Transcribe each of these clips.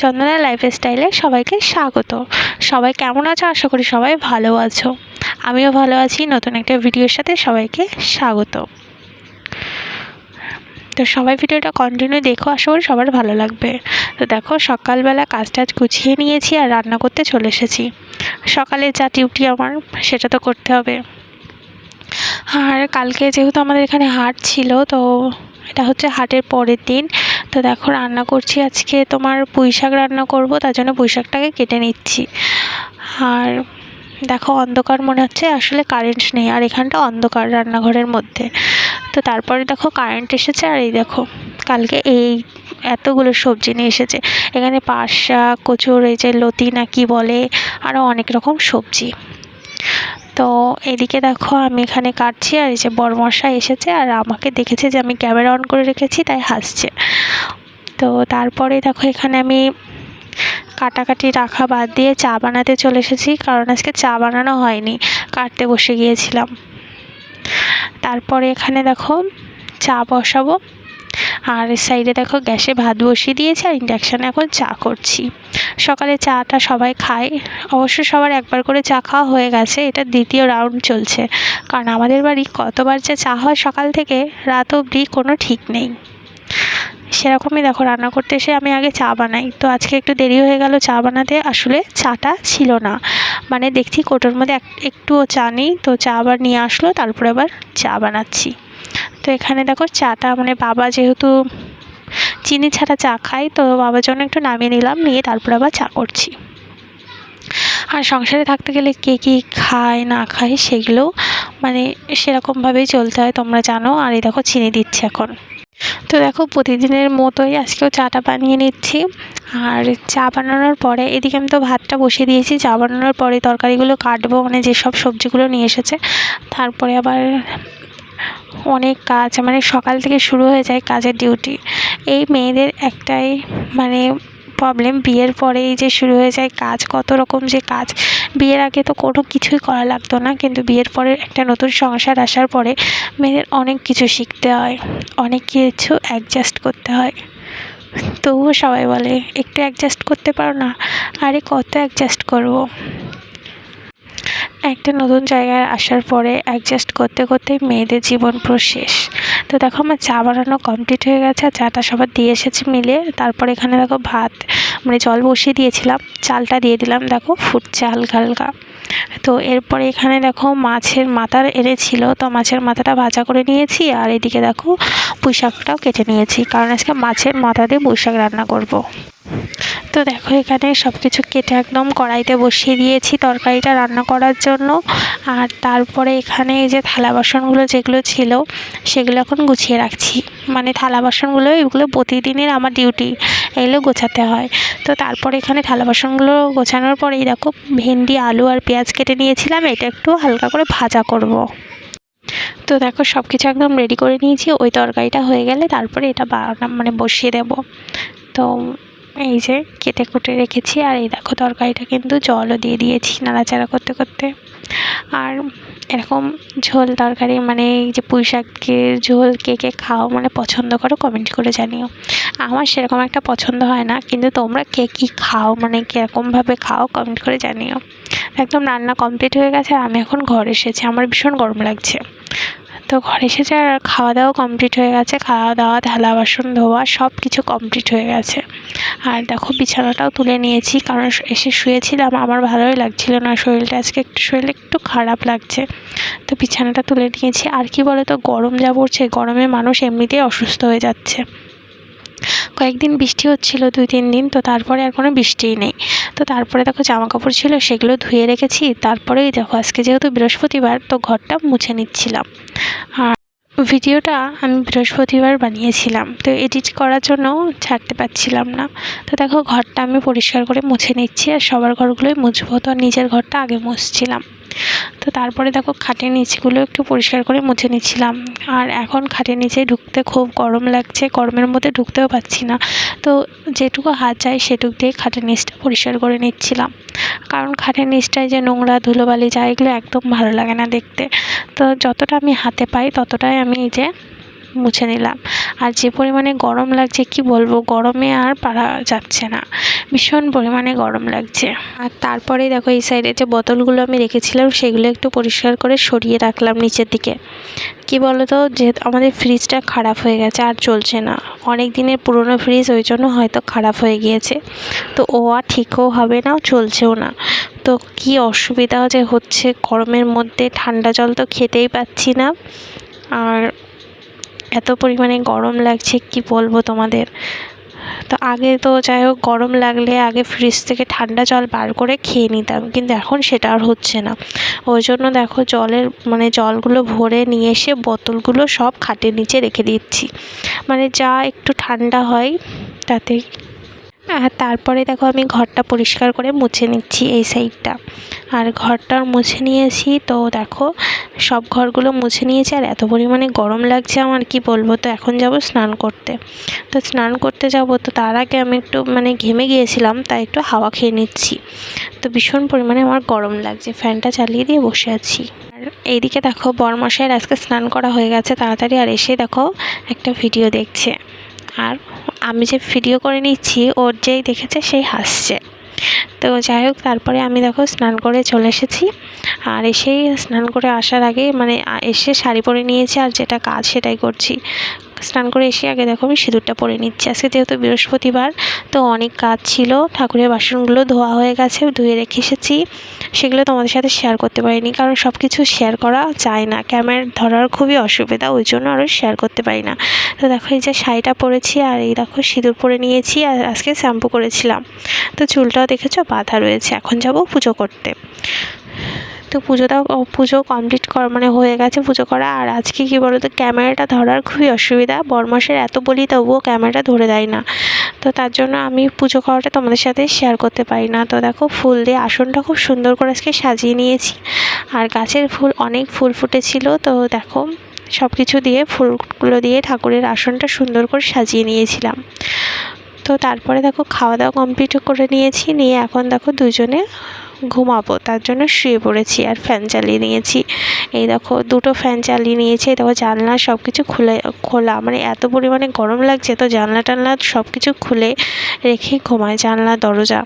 চন্দনা লাইফস্টাইলে সবাইকে স্বাগত। সবাই কেমন আছো? আশা করি সবাই ভালো আছো। আমিও ভালো আছি, নতুন একটা ভিডিওর সাথে সবাইকে স্বাগত। তো সবাই ভিডিওটা কন্টিনিউ দেখো, আশা করি সবার ভালো লাগবে। তো দেখো, সকালবেলা কাজ টাজ গুছিয়ে নিয়েছি আর রান্না করতে চলে এসেছি। সকালে যা ডিউটি আমার, সেটা তো করতে হবে। আর কালকে যেহেতু আমাদের এখানে হাট ছিল, তো এটা হচ্ছে হাটের পরের দিন। তো দেখো, রান্না করছি আজকে। তোমার পুঁই শাক রান্না করব, তার জন্য পুঁই শাকটাকে কেটে নিচ্ছি। আর দেখো, অন্ধকার মনে হচ্ছে, আসলে কারেন্ট নেই। আর এখানটা অন্ধকার রান্নাঘরের মধ্যে। তো তারপরে দেখো কারেন্ট এসেছে, আর এই দেখো, কালকে এই এতগুলো সবজি নিয়ে এসেছে। এখানে পাট শাক, কচুর এই যে লতি না কি বলে আরও অনেক রকম সবজি। তো এদিকে দেখো আমি এখানে কাটছি আর এই যে বড়মশাই এসেছে আর আমাকে দেখেছে যে আমি ক্যামেরা অন করে রেখেছি, তাই হাসছে। তো তারপরে দেখো এখানে আমি কাটাকাটি রাখা বাদ দিয়ে চা বানাতে চলে এসেছি, কারণ আজকে চা বানানো হয়নি, কাটতে বসে গিয়েছিলাম। তারপরে এখানে দেখো চা বসাবো। আর সাইডে দেখো গ্যাসে ভাত বসিয়ে দিয়েছি আর ইন্ডাকশানে এখন চা করছি। সকালে চাটা সবাই খায়। অবশ্য সবার একবার করে চা খাওয়া হয়ে গেছে, এটা দ্বিতীয় রাউন্ড চলছে। কারণ আমাদের বাড়ি কতবার যে চা হয় সকাল থেকে রাত অবধি কোনো ঠিক নেই। সেরকমই দেখো রান্না করতে এসে আমি আগে চা বানাই। তো আজকে একটু দেরি হয়ে গেল চা বানাতে, আসলে চাটা ছিল না। মানে দেখছি কোটোর মধ্যে একটুও চা নেই। তো চা আবার নিয়ে আসলো, তারপরে আবার চা বানাচ্ছি। তো এখানে দেখো চাটা মানে বাবা যেহেতু চিনি ছাড়া চা খাই তো বাবার জন্য একটু নামিয়ে নিলাম, নিয়ে তারপর আবার চা করছি। আর সংসারে থাকতে গেলে কে কী খায়, না খায়, সেগুলো মানে সেরকমভাবেই চলতে হয়, তোমরা জানো। আর এই দেখো চিনি দিচ্ছে এখন। তো দেখো প্রতিদিনের মতোই আজকেও চাটা বানিয়ে নিচ্ছি। আর চা বানানোর পরে, এদিকে আমি তো ভাতটা বসিয়ে দিয়েছি, চা বানানোর পরে তরকারিগুলো কাটবো মানে যেসব সবজিগুলো নিয়ে এসেছে, তারপরে আবার অনেক কাজ মানে সকাল থেকে শুরু হয়ে যায় কাজের ডিউটি এই মেয়েদের একটাই মানে প্রবলেম বিয়ের পরেই যে শুরু হয়ে যায় কাজ, কত রকম যে কাজ। বিয়ের আগে তো কোনো কিছুই করা লাগতো না, কিন্তু বিয়ের পরে একটা নতুন সংসার আসার পরে মেয়েদের অনেক কিছু শিখতে হয়, অনেক কিছু অ্যাডজাস্ট করতে হয়। তবুও সবাই বলে, একটু অ্যাডজাস্ট করতে পারো না? আরে, কত অ্যাডজাস্ট করব? একটা নতুন জায়গায় আসার পরে অ্যাডজাস্ট করতে করতে মেয়েদের জীবন পুরো শেষ। তো দেখো আমার চা বানানো কমপ্লিট হয়ে গেছে, আর চাটা সবার দিয়ে এসেছি মিলে। তারপর এখানে দেখো ভাত মানে জল বসিয়ে দিয়েছিলাম, চালটা দিয়ে দিলাম, দেখো ফুটছে হালকা হালকা। তো এরপরে এখানে দেখো মাছের মাথার এনেছিল তো মাছের মাথাটা ভাজা করে নিয়েছি, আর এদিকে দেখো পুঁই শাকটাও কেটে নিয়েছি, কারণ আজকে মাছের মাথা দিয়ে পুঁই শাক রান্না করব। তো দেখো, এখানে সব কিছু কেটে একদম কড়াইতে বসিয়ে দিয়েছি তরকারিটা রান্না করার জন্য। আর তারপরে এখানে এই যে থালা বাসনগুলো যেগুলো ছিল, সেগুলো এখন গুছিয়ে রাখছি। মানে থালা বাসনগুলো, এগুলো প্রতিদিনের আমার ডিউটি, এগুলো গোছাতে হয়। তো তারপরে এখানে থালা বাসনগুলো গোছানোর পরেই দেখো, ভেন্ডি, আলু আর পেঁয়াজ কেটে নিয়েছিলাম, এটা একটু হালকা করে ভাজা করব। তো দেখো সব কিছু একদম রেডি করে নিয়েছি, ওই তরকারিটা হয়ে গেলে তারপরে এটা মানে বসিয়ে দেব। তো এই যে কেটে কুটে রেখেছি আর এই দেখো তরকারিটা কিন্তু জলও দিয়ে দিয়েছি নাড়াচাড়া করতে করতে। আর এরকম ঝোল তরকারি মানে এই যে পুঁই শাকের ঝোল কে কে খাও মানে পছন্দ করো কমেন্ট করে জানিও। আমার সেরকম একটা পছন্দ হয় না, কিন্তু তোমরা কে কী খাও মানে কীরকমভাবে খাও কমেন্ট করে জানিও। একদম রান্না কমপ্লিট হয়ে গেছে আর আমি এখন ঘর এসেছি, আমার ভীষণ গরম লাগছে। তো ঘরে এসেছে আর খাওয়া দাওয়া কমপ্লিট হয়ে গেছে, খাওয়া দাওয়া, থালা বাসন ধোয়া সব কিছু কমপ্লিট হয়ে গেছে। আর দেখো বিছানাটাও তুলে নিয়েছি, কারণ এসে শুয়েছিলাম, আমার ভালোই লাগছিল না, শরীরটা আজকে একটু, শরীর একটু খারাপ লাগছে। তো বিছানাটা তুলে নিয়েছি, আর কি বলে তো গরম যা পড়ছে, গরমে মানুষ এমনিতেই অসুস্থ হয়ে যাচ্ছে। কয়েকদিন বৃষ্টি হচ্ছিল, দুই, তিন দিন, তো তারপরে আর কোনো বৃষ্টিই নেই। তো তারপরে দেখো জামা কাপড় ছিল, সেগুলো ধুয়ে রেখেছি। তারপরেই দেখো, আজকে যেহেতু বৃহস্পতিবার, তো ঘরটা মুছে নিচ্ছিলাম। আর ভিডিওটা আমি বৃহস্পতিবার বানিয়েছিলাম, তো এডিট করার জন্য ছাড়তে পারছিলাম না। তো দেখো, ঘরটা আমি পরিষ্কার করে মুছে নিচ্ছি, আর সবার ঘরগুলোই মুছবো। তো নিজের ঘরটা আগে মুছছিলাম। তো তারপরে দেখো খাটের নিচগুলো একটু পরিষ্কার করে মুছে নিচ্ছিলাম। আর এখন খাটের নিচে ঢুকতে খুব গরম লাগছে, গরমের মধ্যে ঢুকতেও পাচ্ছি না। তো যেটুকু হাত যায় সেটুক দিয়ে খাটের নিচটা পরিষ্কার করে নিচ্ছিলাম। কারণ খাটের নিচটায় যে নোংরা ধুলোবালি যায়, এগুলো একদম ভালো লাগে না দেখতে। তো যতটা আমি হাতে পাই ততটাই আমি এই যে মুছে নিলাম। আর যে পরিমাণে গরম লাগছে, কি বলব? গরমে আর পারা যাচ্ছে না। ভীষণ পরিমাণে গরম লাগছে। আর তারপরে দেখো, এই সাইডে যে বোতলগুলো আমি রেখেছিলাম, সেগুলো একটু পরিষ্কার করে সরিয়ে রাখলাম নিচের দিকে। কি বলতো? যে আমাদের ফ্রিজটা খারাপ হয়ে গেছে, আর চলছে না। অনেক দিনের পুরনো ফ্রিজ ওই জন্য হয়তো খারাপ হয়ে গিয়েছে। তো ও আর ঠিকও হবে না চলছেও না। তো কি অসুবিধা যে হচ্ছে? গরমের মধ্যে ঠান্ডা জল তো খেতেই পাচ্ছি না। আর এত পরিমাণে গরম লাগছে, কি বলব তোমাদের? তো আগে তো যাই হোক, গরম লাগলে আগে ফ্রিজ থেকে ঠান্ডা জল বার করে খেয়ে নিতাম, কিন্তু এখন সেটা আর হচ্ছে না। ওই জন্য দেখো জলের মানে জলগুলো ভরে নিয়ে এসে বোতলগুলো সব খাটের নিচে রেখে দিচ্ছি। মানে যা একটু ঠান্ডা হয়, তাতে আর তারপরে দেখো আমি ঘরটা পরিষ্কার করে মুছে নিচ্ছি এই সাইডটা। আর ঘরটা মুছে নিয়েছি তো দেখো, সব ঘরগুলো মুছে নিয়েছি আর এত পরিমাণে গরম লাগছে আমার, কি বলব? তো এখন যাব স্নান করতে। তো স্নান করতে যাব তো তার আগে আমি একটু মানে ঘেমে গিয়েছিলাম, তাই একটু হাওয়া খেয়ে নিচ্ছি। তো ভীষণ পরিমাণে আমার গরম লাগছে, ফ্যানটা চালিয়ে দিয়ে বসে আছি। আর এইদিকে দেখো বরমশাইয়ের আজকে স্নান করা হয়ে গেছে, তাড়াতাড়ি। আর এসে দেখো একটা ভিডিও দেখছে। আর আমি যে ভিডিও করে নিচ্ছি ওর যেই দেখেছে সেই হাসছে। তো যাই হোক, তারপরে আমি দেখো স্নান করে চলে এসেছি। আর এসেই স্নান করে আসার আগে মানে এসে শাড়ি পরে নিয়েছি আর যেটা কাজ সেটাই করছি। স্নান করে এসে আগে দেখো আমি সিঁদুরটা পরে নিচ্ছি। আজকে যেহেতু বৃহস্পতিবার, তো অনেক কাজ ছিল। ঠাকুরের বাসনগুলো ধোয়া হয়ে গেছে, ধুয়ে রেখে এসেছি। সেগুলো তোমাদের সাথে শেয়ার করতে পারিনি, কারণ সব কিছু শেয়ার করা যায় না। ক্যামেরা ধরার খুবই অসুবিধা, ওই জন্য আরও শেয়ার করতে পারি না। তো দেখো এই যে শাড়িটা পরেছি, আর এই দেখো সিঁদুর পরে নিয়েছি, আর আজকে শ্যাম্পু করেছিলাম। তো চুলটাও দেখেছ, বাঁধা রয়েছে। এখন যাব পুজো করতে। তো পুজোটাও পুজো কমপ্লিট করা মানে হয়ে গেছে পুজো করা। আর আজকে কী বলো তো ক্যামেরাটা ধরার খুবই অসুবিধা। বরমাসের এত বলি, তবুও ক্যামেরাটা ধরে দেয় না। তো তার জন্য আমি পুজো করাটা তোমাদের সাথে শেয়ার করতে পারি না। তো দেখো, ফুল দিয়ে আসনটা খুব সুন্দর করে আজকে সাজিয়ে নিয়েছি। আর গাছের ফুল, অনেক ফুল ফুটেছিল। তো দেখো সব কিছু দিয়ে, ফুলগুলো দিয়ে ঠাকুরের আসনটা সুন্দর করে সাজিয়ে নিয়েছিলাম। তো তারপরে দেখো খাওয়া দাওয়া কমপ্লিট করে নিয়েছি। নিয়ে এখন দেখো দুজনে ঘুমাবো, তার জন্য শুয়ে পড়েছি আর ফ্যান চালিয়ে নিয়েছি। এই দেখো, দুটো ফ্যান চালিয়ে নিয়েছি, দেখো জানলা সব কিছু খুলে, খোলা। মানে এত পরিমাণে গরম লাগছে, তো জানলা টানলা সব কিছু খুলে রেখে ঘুমায় জানলা, দরজা।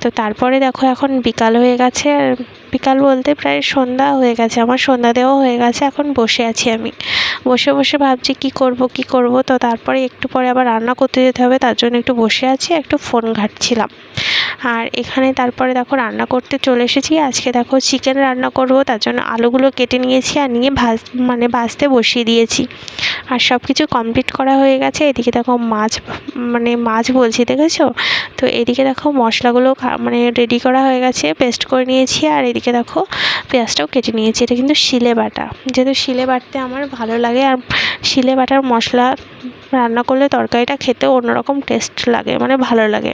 তো তারপরে দেখো এখন বিকাল হয়ে গেছে, আর বিকাল বলতে প্রায় সন্ধ্যা হয়ে গেছে, আমার সন্ধ্যা দেওয়া হয়ে গেছে, এখন বসে আছি আমি। বসে বসে ভাবছি কি করব কি করব, তো তারপরে একটু পরে আবার রান্না করতে যেতে হবে, তার জন্য একটু বসে আছি, একটু ফোন ঘাঁটছিলাম। আর এখানে তারপরে দেখো রান্না করতে চলে এসেছি। আজকে দেখো চিকেন রান্না করব, তার জন্য আলুগুলো কেটে নিয়েছি আর নিয়ে ভাজ মানে ভাজতে বসিয়ে দিয়েছি। আর সব কিছু কমপ্লিট করা হয়ে গেছে। এদিকে দেখো মাছ মানে মাছ বলছি, দেখেছ? তো এদিকে দেখো মশলাগুলো মানে রেডি করা হয়ে গেছে পেস্ট করে নিয়েছি। আর এদিকে দেখো পেঁয়াজটাও কেটে নিয়েছি। এটা কিন্তু শিলে বাটা। যেহেতু শিলে বাটতে আমার ভালো লাগে, আর শিলে বাটার মশলা রান্না করলে তরকারিটা খেতে অন্যরকম টেস্ট লাগে মানে ভালো লাগে।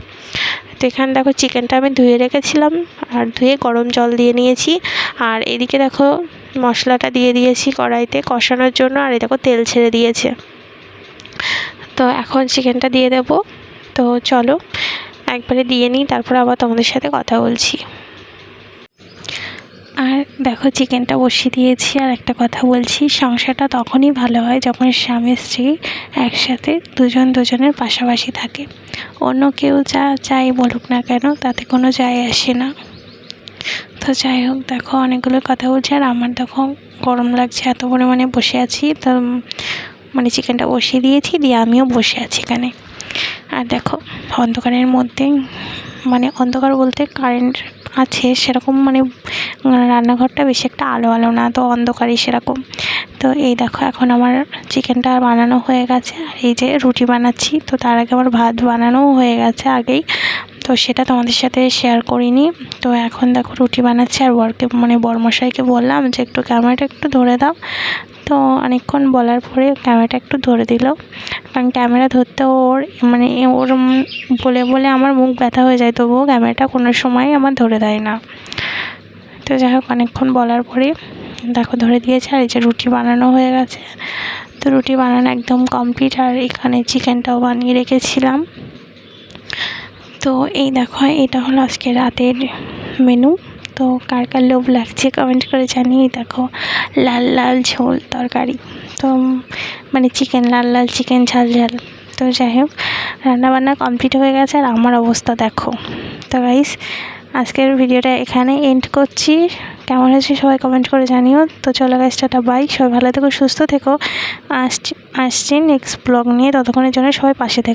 তো এখানে দেখো চিকেনটা আমি ধুয়ে রেখেছিলাম, আর ধুয়ে গরম জল দিয়ে নিয়েছি। আর এদিকে দেখো মশলাটা দিয়ে দিয়েছি কড়াইতে কষানোর জন্য, আর এই দেখো তেল ছেড়ে দিয়েছে। তো এখন চিকেনটা দিয়ে দেব। তো চলো, একবারে দিয়ে নিই, তারপর আবার তোমাদের সাথে কথা বলছি। আর দেখো চিকেনটা বসিয়ে দিয়েছি আর একটা কথা বলছি, সংসারটা তখনই ভালো হয় যখন স্বামী, স্ত্রী একসাথে দুজন দুজনের পাশাপাশি থাকে। অন্য কেউ যা যাই বলুক না কেন, তাতে কোনো যায় আসে না। তো যাই হোক, দেখো, অনেকগুলো কথা বলছি আর আমার দেখো গরম লাগছে, এত পরিমাণে বসে আছি। তো মানে চিকেনটা বসিয়ে দিয়েছি, দিয়ে আমিও বসে আছি এখানে। আর দেখো, অন্ধকারের মধ্যে মানে অন্ধকার বলতে কারেন্ট আছে সেরকম মানে রান্নাঘরটা বেশি একটা আলো আলো না, তো অন্ধকারই সেরকম। তো এই দেখো এখন আমার চিকেনটা বানানো হয়ে গেছে। আর এই যে রুটি বানাচ্ছি, তো তার আগে আমার ভাত বানানোও হয়ে গেছে আগেই। তো সেটা তোমাদের সাথে শেয়ার করিনি। তো এখন দেখো রুটি বানাচ্ছি আর বরকে মানে বরমশাইকে বললাম যে একটু ক্যামেরাটা একটু ধরে দাও। তো অনেকক্ষণ বলার পরে ক্যামেরাটা একটু ধরে দিল। কারণ ক্যামেরা ধরতে ওর মানে ওর বলে বলে আমার মুখ ব্যথা হয়ে যায়, তবুও ক্যামেরাটা কোনো সময় আমার ধরে দেয় না। তো যাই হোক, অনেকক্ষণ বলার পরে দেখো ধরে দিয়েছে আর এই যে রুটি বানানো হয়ে গেছে। তো রুটি বানানো একদম কমপ্লিট আর এখানে চিকেনটাও বানিয়ে রেখেছিলাম। তো এই দেখো, এটা হলো আজকে রাতের মেনু তো কার কার লোভ লাগছে কমেন্ট করে জানিয়ে দেখো, লাল লাল ঝোল তরকারি। তো মানে চিকেন লাল লাল চিকেন ঝাল ঝাল। তো যাই হোক, রান্নাবান্না কমপ্লিট হয়ে গেছে আর আমার অবস্থা দেখো। তো গাইস আজকের ভিডিওটা এখানে এন্ড করছি। কেমন হয়েছে সবাই কমেন্ট করে জানিও। তো চলো গাইস টাটা বাই সবাই ভালো থেকো, সুস্থ থেকো। আসছি আসছি নেক্সট ব্লগ নিয়ে। ততক্ষণের জন্য সবাই পাশে থেকো।